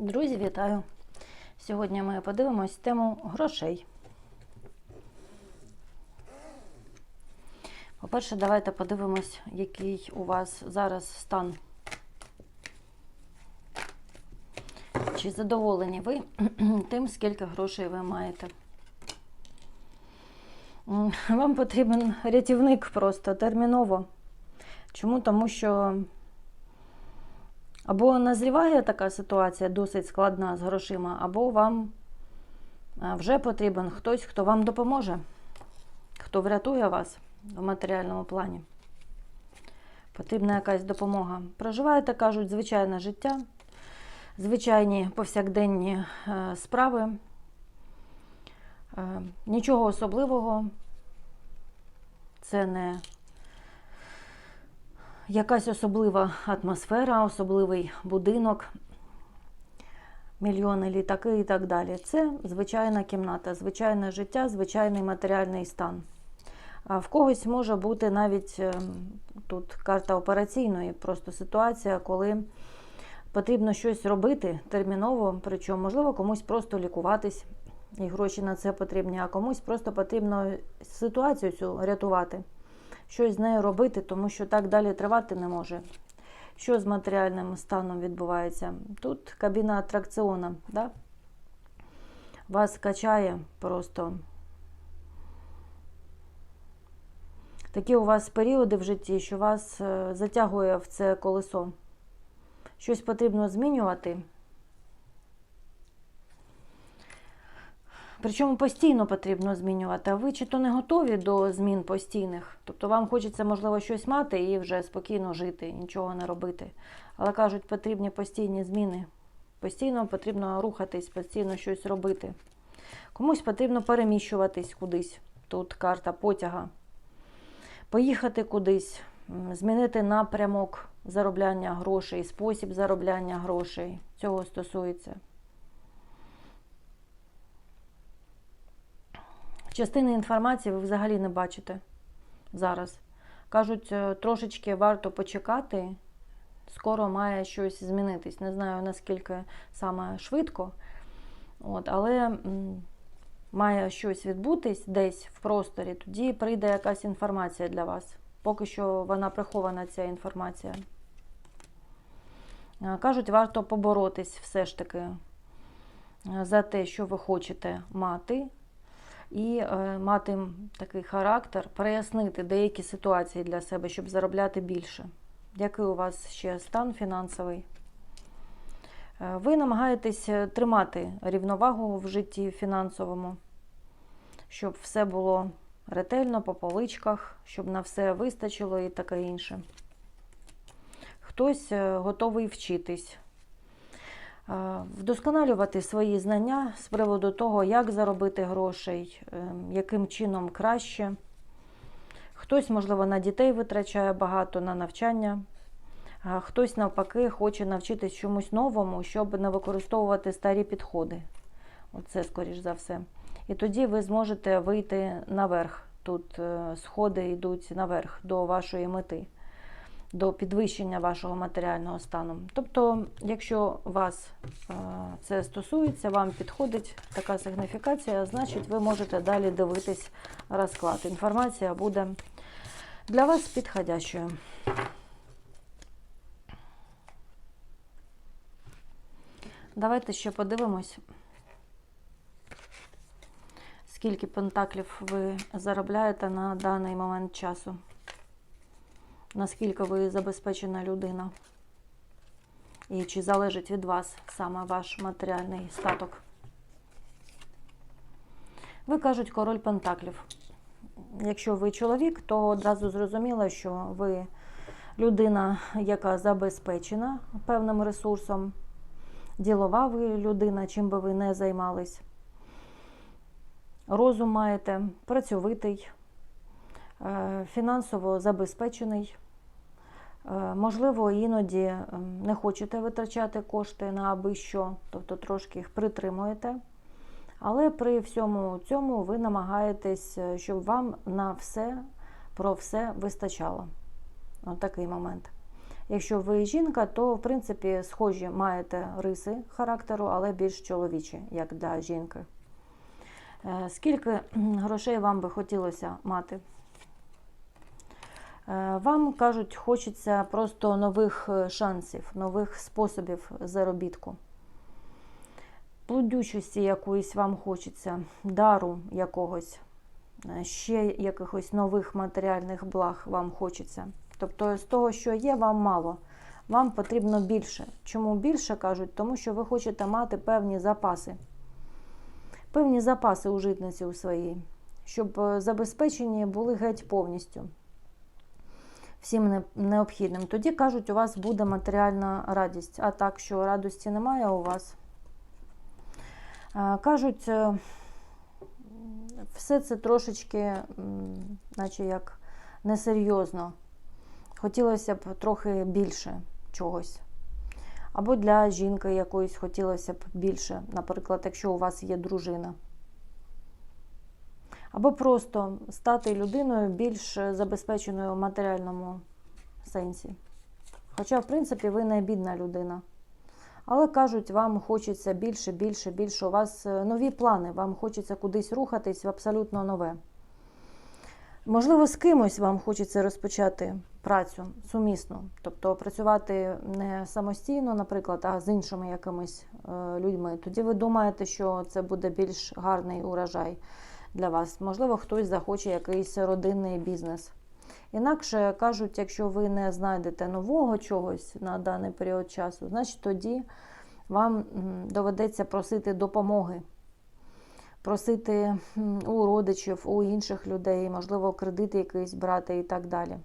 Друзі, вітаю! Сьогодні ми подивимось тему грошей. По-перше, давайте подивимось, який у вас зараз стан. Чи задоволені ви тим, скільки грошей ви маєте? Вам потрібен рятівник просто терміново. Чому? Тому що або назріває така ситуація досить складна з грошима, або вам е, вже потрібен хтось, хто вам допоможе, хто врятує вас в матеріальному плані. Потрібна якась допомога. Проживаєте, кажуть, звичайне життя, звичайні повсякденні е, справи. Е, Нічого особливого. Це не якась особлива атмосфера, особливий будинок, мільйони літаки і так далі. Це звичайна кімната, звичайне життя, звичайний матеріальний стан. А в когось може бути навіть е, тут карта операційної, просто ситуація, коли потрібно щось робити терміново, причому, можливо, комусь просто лікуватись, і гроші на це потрібні, а комусь просто потрібно ситуацію цю рятувати щось з нею робити, тому що так далі тривати не може. Що з матеріальним станом відбувається? Тут кабіна атракціона, да? вас качає просто. Такі у вас періоди в житті, що вас е, затягує в це колесо. Щось потрібно змінювати. Причому постійно потрібно змінювати. А ви чи то не готові до змін постійних? Тобто вам хочеться, можливо, щось мати і вже спокійно жити, нічого не робити. Але кажуть, потрібні постійні зміни. Постійно потрібно рухатись, постійно щось робити. Комусь потрібно переміщуватись кудись. Тут карта потяга. Поїхати кудись, змінити напрямок заробляння грошей, спосіб заробляння грошей. Цього стосується. Частини інформації ви взагалі не бачите зараз. Кажуть, е, трошечки варто почекати, скоро має щось змінитись. Не знаю наскільки саме швидко, От, але має щось відбутись десь в просторі, тоді прийде якась інформація для вас. Поки що вона прихована, ця інформація. Е, Кажуть, варто поборотись все ж таки е, за те, що ви хочете мати і е, мати такий характер, прояснити деякі ситуації для себе, щоб заробляти більше. Який у вас ще стан фінансовий? Е, Ви намагаєтесь е, тримати рівновагу в житті фінансовому, щоб все було ретельно по поличках, щоб на все вистачило і таке інше. Хтось готовий вчитись вдосконалювати свої знання з приводу того, як заробити грошей, е, яким чином краще. Хтось, можливо, на дітей витрачає багато на навчання, а хтось, навпаки, хоче навчитись чомусь новому, щоб не використовувати старі підходи. Оце, скоріш за все. І тоді ви зможете вийти наверх. Тут е, сходи йдуть наверх до вашої мети до підвищення вашого матеріального стану. Тобто, якщо вас е, це стосується, вам підходить така сигніфікація, значить ви можете далі дивитись розклад. Інформація буде для вас підходящою. Давайте ще подивимось, скільки пентаклів ви заробляєте на даний момент часу наскільки ви забезпечена людина, і чи залежить від вас саме ваш матеріальний статок. Ви кажуть король Пентаклів. Якщо ви чоловік, то одразу зрозуміло, що ви людина, яка забезпечена певним ресурсом, ділова ви людина, чим би ви не займались. Розум маєте, працьовитий, фінансово забезпечений. Е, Можливо, іноді ем, не хочете витрачати кошти на аби що, тобто трошки їх притримуєте. Але при всьому цьому ви намагаєтесь, е, щоб вам на все про все вистачало. Ось такий момент. Якщо ви жінка, то в принципі схожі маєте риси характеру, але більш чоловічі, як для жінки. Е, Скільки грошей вам би хотілося мати? Е, Вам кажуть, хочеться просто нових е, шансів, нових способів заробітку. Плодючості якоїсь вам хочеться, дару якогось, е, ще якихось нових матеріальних благ вам хочеться. Тобто з того, що є, вам мало. Вам потрібно більше. Чому більше кажуть? Тому що ви хочете мати певні запаси. Певні запаси у житниці у своїй, щоб забезпечені були геть повністю всім необхідним. Тоді кажуть, у вас буде матеріальна радість. А так, що радості немає у вас. Кажуть, е, все це трошечки, наче як несерйозно. Хотілося б трохи більше чогось. Або для жінки якоїсь хотілося б більше, наприклад, якщо у вас є дружина. Або просто стати людиною більш забезпеченою в матеріальному сенсі. Хоча, в принципі, ви не бідна людина. Але кажуть, вам хочеться більше, більше, більше. У вас е, нові плани, вам хочеться кудись рухатись в абсолютно нове. Можливо, з кимось вам хочеться розпочати працю сумісну, тобто працювати не самостійно, наприклад, а з іншими якимись е, людьми. Тоді ви думаєте, що це буде більш гарний урожай для вас. Можливо, хтось захоче якийсь родинний бізнес. Інакше кажуть, якщо ви не знайдете нового чогось на даний період часу, значить тоді вам доведеться просити допомоги, просити у родичів, у інших людей, можливо, кредити якийсь брати і так далі.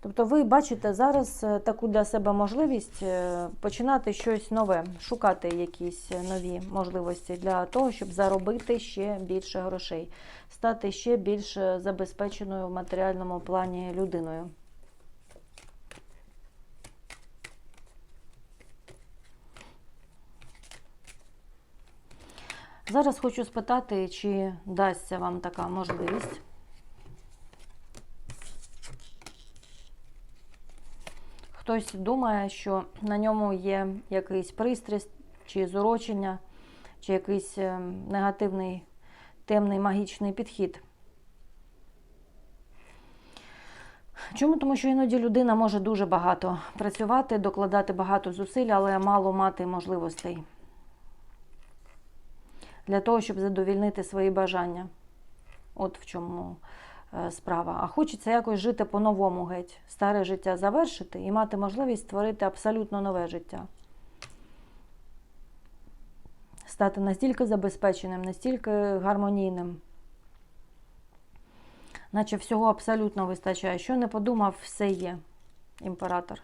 Тобто ви бачите зараз е, таку для себе можливість е, починати щось нове, шукати якісь нові можливості для того, щоб заробити ще більше грошей, стати ще більш забезпеченою в матеріальному плані людиною. Зараз хочу спитати, чи дасться вам така можливість. Хтось думає, що на ньому є якийсь пристрість, чи зурочення, чи якийсь е, негативний, темний магічний підхід. Чому? Тому що іноді людина може дуже багато працювати, докладати багато зусиль, але мало мати можливостей для того, щоб задовільнити свої бажання. От в чому справа. А хочеться якось жити по-новому геть, старе життя завершити і мати можливість створити абсолютно нове життя. Стати настільки забезпеченим, настільки гармонійним. Наче всього абсолютно вистачає. Що не подумав, все є імператор.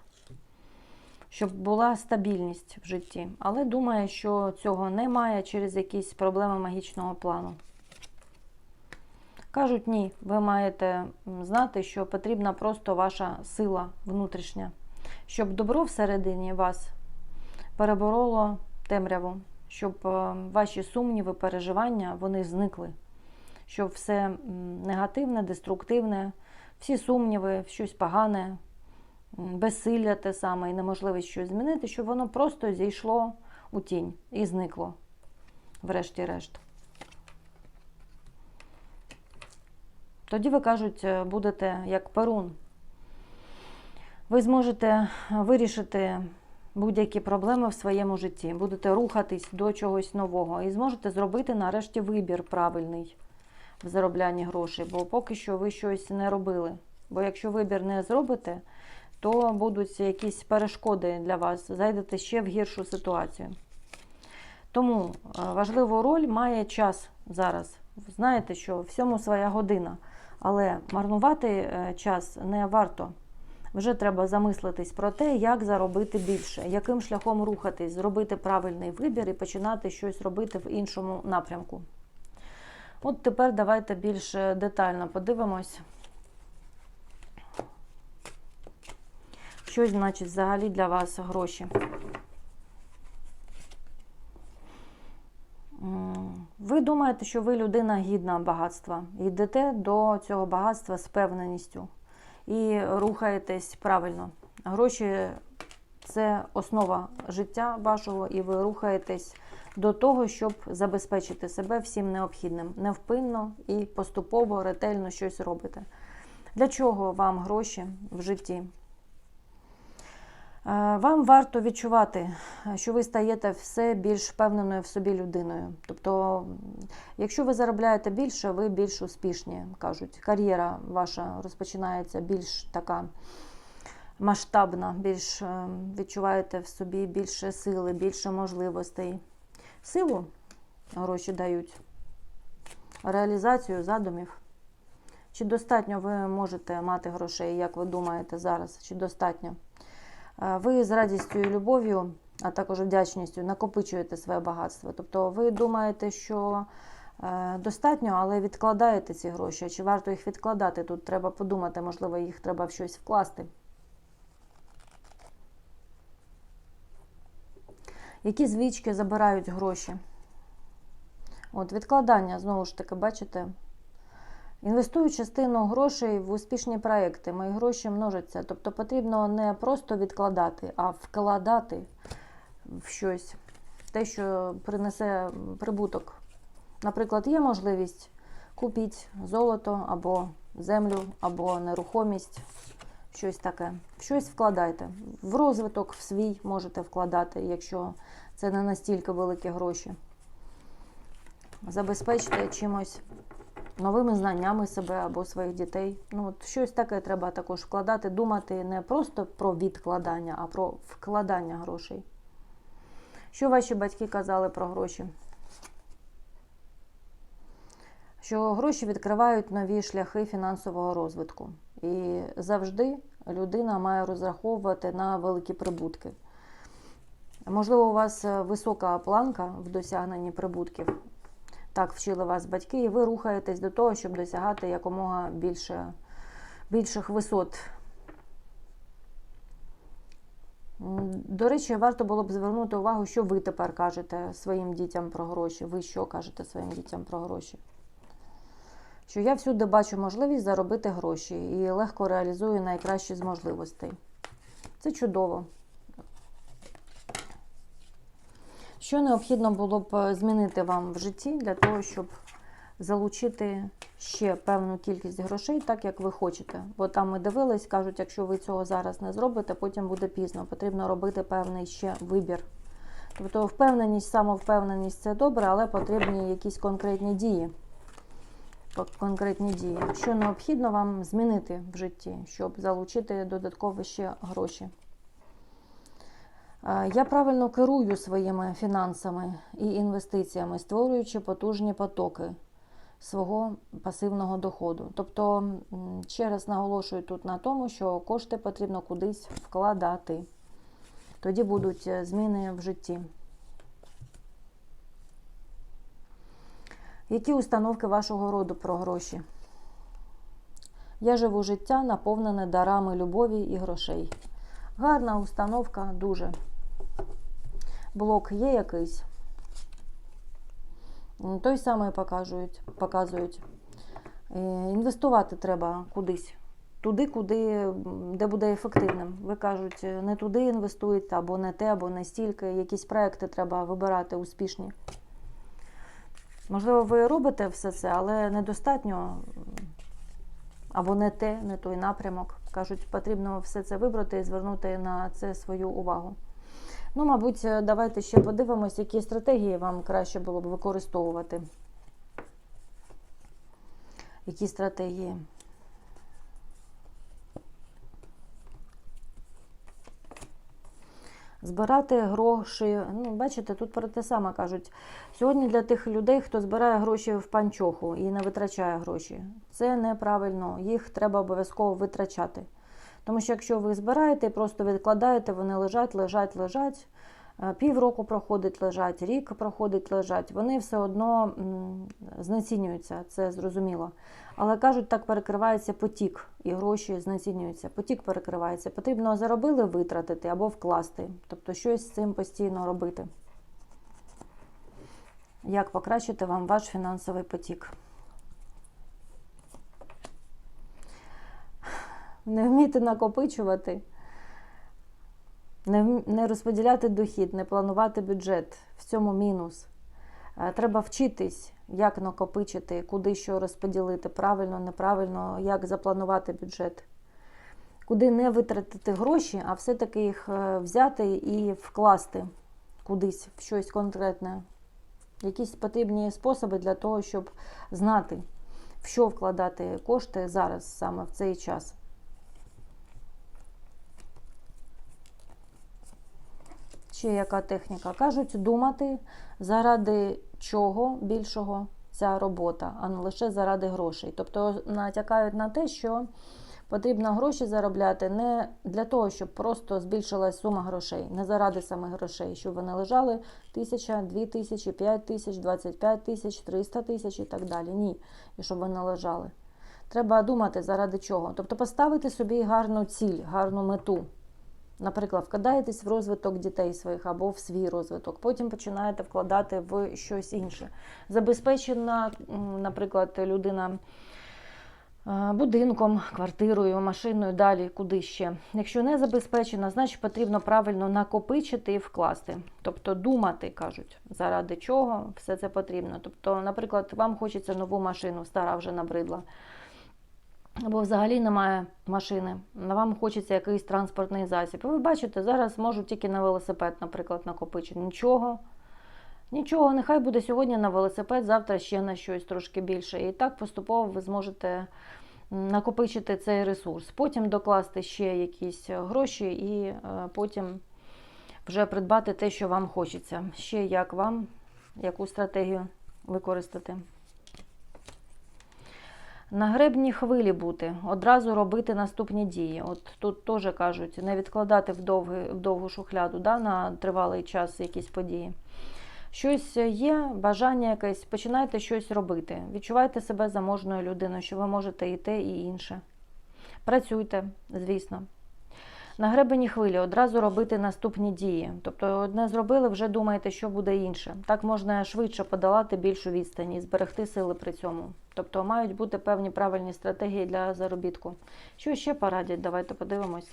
Щоб була стабільність в житті. Але думає, що цього немає через якісь проблеми магічного плану. Кажуть, ні, ви маєте знати, що потрібна просто ваша сила внутрішня, щоб добро всередині вас перебороло темряву, щоб е, ваші сумніви, переживання вони зникли, щоб все негативне, деструктивне, всі сумніви, щось погане, безсилля те саме і неможливість щось змінити, щоб воно просто зійшло у тінь і зникло, врешті-решт. Тоді ви кажуть, е, будете як перун. Ви зможете вирішити будь-які проблеми в своєму житті, будете рухатись до чогось нового і зможете зробити нарешті вибір правильний в зароблянні грошей, бо поки що ви щось не робили. Бо якщо вибір не зробите, то будуть якісь перешкоди для вас, зайдете ще в гіршу ситуацію. Тому е, важливу роль має час зараз. Знаєте, що всьому своя година. Але марнувати е, час не варто. Вже треба замислитись про те, як заробити більше, яким шляхом рухатись, зробити правильний вибір і починати щось робити в іншому напрямку. От тепер давайте більш детально подивимось, що значить взагалі для вас гроші. Ви думаєте, що ви людина гідна багатства. Йдете до цього багатства з певненістю і рухаєтесь правильно. Гроші це основа життя вашого, і ви рухаєтесь до того, щоб забезпечити себе всім необхідним. Невпинно і поступово, ретельно щось робите. Для чого вам гроші в житті? Е, Вам варто відчувати, що ви стаєте все більш впевненою в собі людиною. Тобто, якщо ви заробляєте більше, ви більш успішні, кажуть. Кар'єра ваша розпочинається більш така масштабна, більш е, відчуваєте в собі більше сили, більше можливостей. Силу гроші дають, реалізацію задумів. Чи достатньо ви можете мати грошей, як ви думаєте зараз? Чи достатньо? Ви з радістю і любов'ю, а також вдячністю накопичуєте своє багатство. Тобто ви думаєте, що е, достатньо, але відкладаєте ці гроші. Чи варто їх відкладати? Тут треба подумати, можливо, їх треба в щось вкласти. Які звички забирають гроші? От відкладання, знову ж таки, бачите, Інвестую частину грошей в успішні проекти. Мої гроші множаться. Тобто потрібно не просто відкладати, а вкладати в щось, те, що принесе прибуток. Наприклад, є можливість купити золото або землю, або нерухомість, щось таке. Щось вкладайте. В розвиток в свій можете вкладати, якщо це не настільки великі гроші. Забезпечте чимось новими знаннями себе або своїх дітей. Ну, от щось таке треба також вкладати, думати не просто про відкладання, а про вкладання грошей. Що ваші батьки казали про гроші? Що гроші відкривають нові шляхи фінансового розвитку. І завжди людина має розраховувати на великі прибутки. Можливо, у вас висока планка в досягненні прибутків, так вчили вас батьки, і ви рухаєтесь до того, щоб досягати якомога більше, більших висот. До речі, варто було б звернути увагу, що ви тепер кажете своїм дітям про гроші. Ви що кажете своїм дітям про гроші? Що я всюди бачу можливість заробити гроші і легко реалізую найкращі з можливостей. Це чудово. Що необхідно було б е, змінити вам в житті для того, щоб залучити ще певну кількість грошей, так як ви хочете? Бо там ми дивились, кажуть, якщо ви цього зараз не зробите, потім буде пізно. Потрібно робити певний ще вибір. Тобто впевненість, самовпевненість це добре, але потрібні якісь конкретні дії. Конкретні дії. Що необхідно вам змінити в житті, щоб залучити додатково ще гроші? Я правильно керую своїми фінансами і інвестиціями, створюючи потужні потоки свого пасивного доходу. Тобто, ще раз наголошую тут на тому, що кошти потрібно кудись вкладати. Тоді будуть е, зміни в житті. Які установки вашого роду про гроші? Я живу життя, наповнене дарами любові і грошей. Гарна установка, дуже. Блок є якийсь. Той самий показують. показують. Е, Інвестувати треба кудись. Туди, куди, де буде ефективним. Ви кажуть, е, не туди інвестуєте, або не те, або не стільки. Якісь проекти треба вибирати успішні. Можливо, ви робите все це, але недостатньо або не те, не той напрямок. Кажуть, потрібно все це вибрати і звернути на це свою увагу. Ну, мабуть, е, давайте ще подивимось, які стратегії вам краще було б використовувати. Які стратегії? Збирати гроші. Ну, бачите, тут про те саме кажуть. Сьогодні для тих людей, хто збирає гроші в панчоху і не витрачає гроші. Це неправильно. Їх треба обов'язково витрачати. Тому що якщо ви збираєте і просто відкладаєте, вони лежать, лежать, лежать. е, Півроку проходить лежать, рік проходить лежать, вони все одно знецінюються, це зрозуміло. Але кажуть, так перекривається потік, і гроші знецінюються. Потік перекривається. Потрібно заробили витратити або вкласти, тобто щось з цим постійно робити. Як покращити вам ваш фінансовий потік? Не вміти накопичувати. Не, розподіляти дохід, не планувати бюджет. В цьому мінус. Е, Треба вчитись, як накопичити, куди що розподілити, правильно, неправильно, як запланувати бюджет. Куди не витратити гроші, а все-таки їх е, взяти і вкласти кудись в щось конкретне. Якісь потрібні способи для того, щоб знати, в що вкладати кошти зараз, саме в цей час. Ще яка техніка? Кажуть, думати, заради чого більшого ця робота, а не лише заради грошей. Тобто натякають на те, що потрібно гроші заробляти не для того, щоб просто збільшилась сума грошей, не заради самих грошей, щоб вони лежали тисяча, дві тисячі, п'ять тисяч, двадцять п'ять тисяч, триста тисяч і так далі. Ні, і щоб вони лежали. Треба думати, заради чого. Тобто поставити собі гарну ціль, гарну мету. Наприклад, вкладаєтесь в розвиток дітей своїх або в свій розвиток, потім починаєте вкладати в щось інше. Забезпечена, наприклад, людина е, будинком, квартирою, машиною, далі куди ще. Якщо не забезпечена, значить потрібно правильно накопичити і вкласти. Тобто думати, кажуть, заради чого все це потрібно. Тобто, наприклад, вам хочеться нову машину, стара вже набридла. Або взагалі немає машини, вам хочеться якийсь транспортний засіб. І ви бачите, зараз можу тільки на велосипед, наприклад, накопичити. Нічого. Нічого, нехай буде сьогодні на велосипед, завтра ще на щось трошки більше. І так поступово ви зможете накопичити цей ресурс. Потім докласти ще якісь гроші і е, потім вже придбати те, що вам хочеться. Ще як вам, яку стратегію використати. На гребні хвилі бути, одразу робити наступні дії. От тут теж кажуть, не відкладати в, довгий, в довгу шухляду да, на тривалий час якісь події. Щось є, бажання якесь, починайте щось робити. Відчувайте себе заможною людиною, що ви можете і те, і інше. Працюйте, звісно. На гребені хвилі одразу робити наступні дії. Тобто, одне зробили, вже думаєте, що буде інше. Так можна швидше подолати більшу відстань і зберегти сили при цьому. Тобто мають бути певні правильні стратегії для заробітку. Що ще порадять? Давайте подивимось.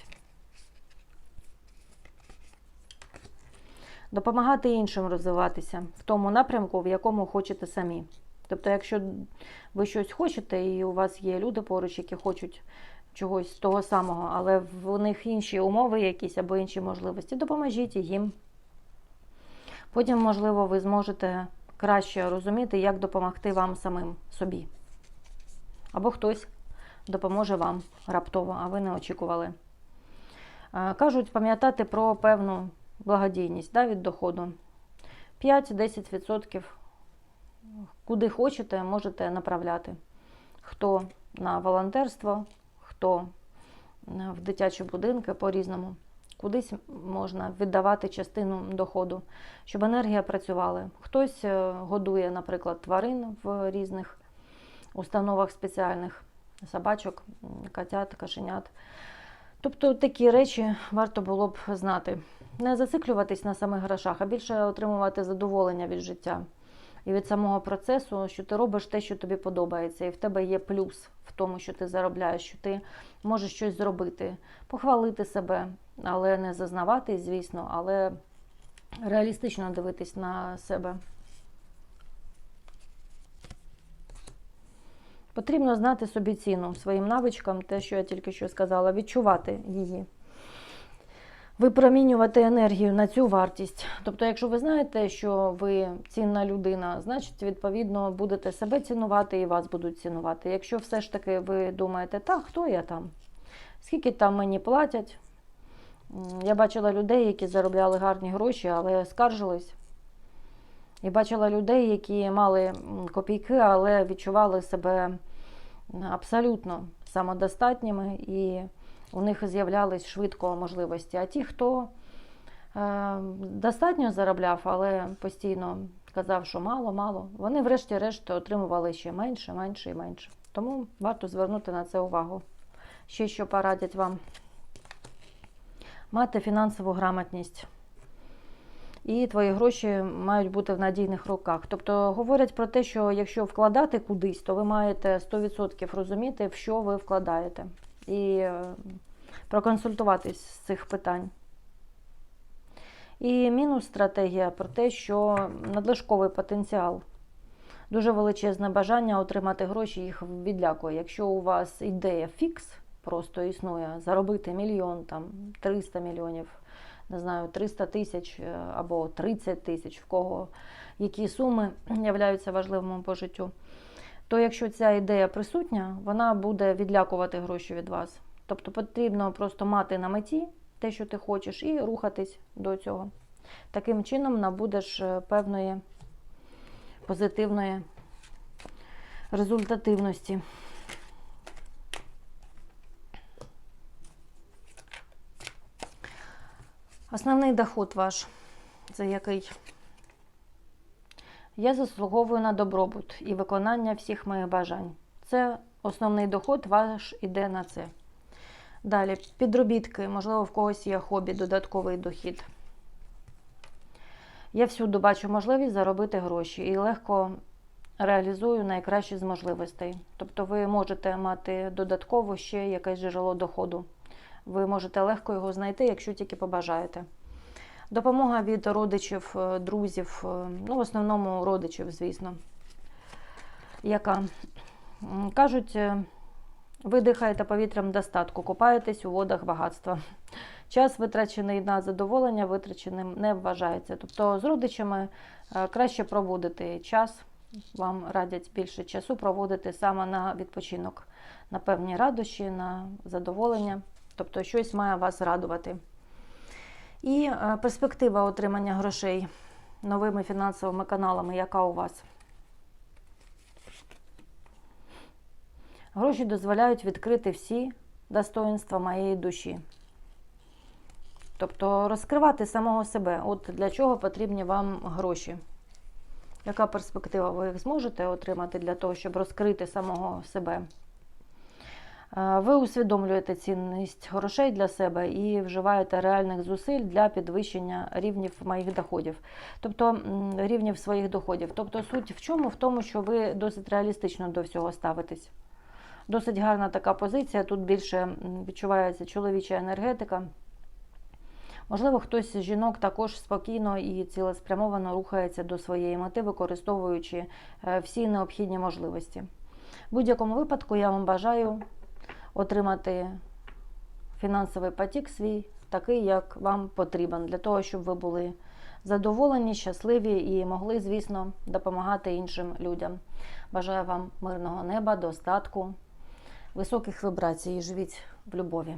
Допомагати іншим розвиватися в тому напрямку, в якому хочете самі. Тобто, якщо ви щось хочете, і у вас є люди поруч, які хочуть чогось того самого, але в них інші умови якісь або інші можливості, допоможіть їм. Потім, можливо, ви зможете краще розуміти, як допомогти вам самим собі. Або хтось допоможе вам раптово, а ви не очікували. Е, Кажуть, пам'ятати про певну благодійність да, від доходу. 5-10% куди хочете, можете направляти. Хто на волонтерство, хто в дитячі будинки по-різному. Кудись можна віддавати частину доходу, щоб енергія працювала. Хтось е, годує, наприклад, тварин в різних установах спеціальних собачок, котят, кошенят. Тобто такі речі варто було б знати. Не зациклюватись на самих грошах, а більше отримувати задоволення від життя і від самого процесу, що ти робиш те, що тобі подобається, і в тебе є плюс в тому, що ти заробляєш, що ти можеш щось зробити, похвалити себе, але не зазнаватись, звісно, але реалістично дивитись на себе. Потрібно знати собі ціну своїм навичкам, те, що я тільки що сказала, відчувати її. Випромінювати енергію на цю вартість. Тобто, якщо ви знаєте, що ви цінна людина, значить, відповідно, будете себе цінувати і вас будуть цінувати. Якщо все ж таки ви думаєте, так, хто я там? Скільки там мені платять? Я бачила людей, які заробляли гарні гроші, але скаржились. І бачила людей, які мали копійки, але відчували себе абсолютно самодостатніми, і у них з'являлись швидко можливості. А ті, хто е, достатньо заробляв, але постійно казав, що мало, мало, вони врешті-решт отримували ще менше, менше і менше. Тому варто звернути на це увагу. Ще що порадять вам мати фінансову грамотність. І твої гроші мають бути в надійних руках. Тобто говорять про те, що якщо вкладати кудись, то ви маєте 100% розуміти, в що ви вкладаєте. І е, проконсультуватись з цих питань. І мінус стратегія про те, що надлишковий потенціал. Дуже величезне бажання отримати гроші їх відлякує. Якщо у вас ідея фікс просто існує, заробити мільйон, там 300 мільйонів, не знаю, 300 тисяч е, або 30 тисяч, в кого які суми являються важливими по життю, то якщо ця ідея присутня, вона буде відлякувати гроші від вас. Тобто потрібно просто мати на меті те, що ти хочеш, і рухатись до цього. Таким чином набудеш е, певної позитивної результативності. Основний доход ваш це який? Я заслуговую на добробут і виконання всіх моїх бажань. Це основний доход ваш іде на це. Далі, підробітки, можливо, в когось є хобі, додатковий дохід. Я всюди бачу можливість заробити гроші і легко реалізую найкращі з можливостей. Тобто ви можете мати додатково ще якесь джерело доходу. Ви можете легко його знайти, якщо тільки побажаєте. Допомога від родичів, е, друзів, е, ну, в основному родичів, звісно. Яка кажуть, е, ви дихаєте повітрям достатку, купаєтесь у водах багатства. Час, витрачений на задоволення, витраченим не вважається. Тобто з родичами е, краще проводити час. Вам радять більше часу проводити саме на відпочинок, на певні радощі, на задоволення. Тобто щось має вас радувати. І е, перспектива отримання грошей новими фінансовими каналами, яка у вас? Гроші дозволяють відкрити всі достоинства моєї душі. Тобто розкривати самого себе. От для чого потрібні вам гроші. Яка перспектива ви їх зможете отримати для того, щоб розкрити самого себе? Е, Ви усвідомлюєте цінність грошей для себе і вживаєте реальних зусиль для підвищення рівнів моїх доходів, тобто рівнів своїх доходів. Тобто суть в чому? В тому, що ви досить реалістично до всього ставитесь. Досить гарна така позиція. Тут більше відчувається чоловіча енергетика. Можливо, хтось з жінок також спокійно і цілеспрямовано рухається до своєї мети, використовуючи е, всі необхідні можливості. В будь-якому випадку я вам бажаю отримати фінансовий потік свій, такий, як вам потрібен, для того, щоб ви були задоволені, щасливі і могли, звісно, допомагати іншим людям. Бажаю вам мирного неба, достатку, високих вібрацій. Живіть в любові.